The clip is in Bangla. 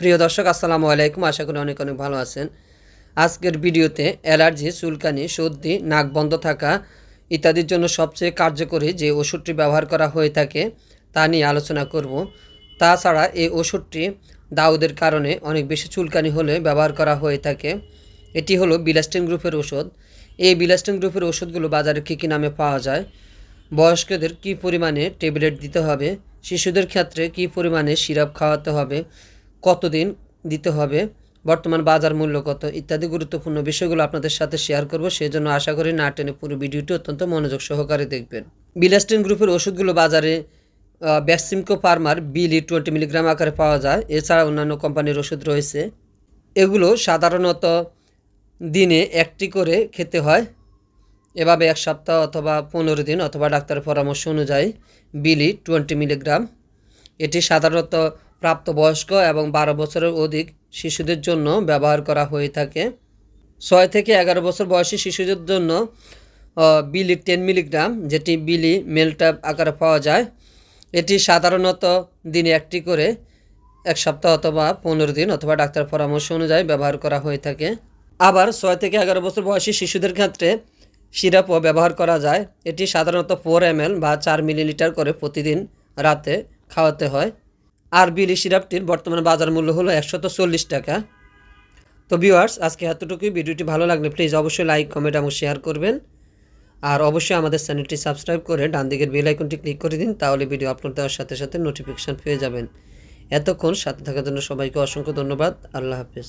প্রিয় দর্শক, আসসালামু আলাইকুম। আশা করি অনেক অনেক ভালো আছেন। আজকের ভিডিওতে অ্যালার্জি, চুলকানি, সর্দি, নাক বন্ধ থাকা ইত্যাদির জন্য সবচেয়ে কার্যকরী যে ওষুধটি ব্যবহার করা হয়ে থাকে তা নিয়ে আলোচনা করব। তাছাড়া এই ওষুধটি দাউদের কারণে অনেক বেশি চুলকানি হলে ব্যবহার করা হয়ে থাকে। এটি হলো বিলাস্টিন গ্রুপের ওষুধ। এই বিলাস্টিন গ্রুপের ওষুধগুলো বাজারে কী কী নামে পাওয়া যায়, বয়স্কদের কী পরিমাণে ট্যাবলেট দিতে হবে, শিশুদের ক্ষেত্রে কী পরিমাণে সিরাপ খাওয়াতে হবে কতদিন দিতে হবে, বর্তমান বাজার মূল্য কত, ইত্যাদি গুরুত্বপূর্ণ বিষয়গুলো আপনাদের সাথে শেয়ার করব। সেই জন্য আশা করি না টেনে পুরো ভিডিওটি অত্যন্ত মনোযোগ সহকারে দেখবেন। বিলাস্টিন গ্রুপের ওষুধগুলো বাজারে ব্যাক্সিমকো পারমার বিলি টোয়েন্টি মিলিগ্রাম আকারে পাওয়া যায়। এছাড়া অন্যান্য কোম্পানির ওষুধ রয়েছে। এগুলো সাধারণত দিনে একটি করে খেতে হয়। এভাবে এক সপ্তাহ অথবা পনেরো দিন অথবা ডাক্তারের পরামর্শ অনুযায়ী বিলি টোয়েন্টি মিলিগ্রাম এটি সাধারণত প্রাপ্তবয়স্ক এবং বারো বছরের অধিক শিশুদের জন্য ব্যবহার করা হয়ে থাকে। ছয় থেকে এগারো বছর বয়সী শিশুদের জন্য বিলি টেন মিলিগ্রাম, যেটি বিলি মেলট্যাব আকারে পাওয়া যায়। এটি সাধারণত দিনে একটি করে এক সপ্তাহ অথবা পনেরো দিন অথবা ডাক্তার পরামর্শ অনুযায়ী ব্যবহার করা হয়ে থাকে। আবার ছয় থেকে এগারো বছর বয়সী শিশুদের ক্ষেত্রে সিরাপও ব্যবহার করা যায়। এটি সাধারণত ফোর এম বা চার মিলিলিটার করে প্রতিদিন রাতে খাওয়াতে হয়। আর বিলি সিরাপটির বর্তমানে বাজার মূল্য হলো একশত চল্লিশ টাকা। তো ভিওয়ার্স আজকে এতটুকুই। ভিডিওটি ভালো লাগলে প্লিজ অবশ্যই লাইক, কমেন্ট এবং শেয়ার করবেন। আর অবশ্যই আমাদের চ্যানেলটি সাবস্ক্রাইব করে ডান দিকের বেল আইকনটি ক্লিক করে দিন, তাহলে ভিডিও আপলোড দেওয়ার সাথে সাথে নোটিফিকেশান পেয়ে যাবেন। এতক্ষণ সাথে থাকার জন্য সবাইকে অসংখ্য ধন্যবাদ। আল্লাহ হাফেজ।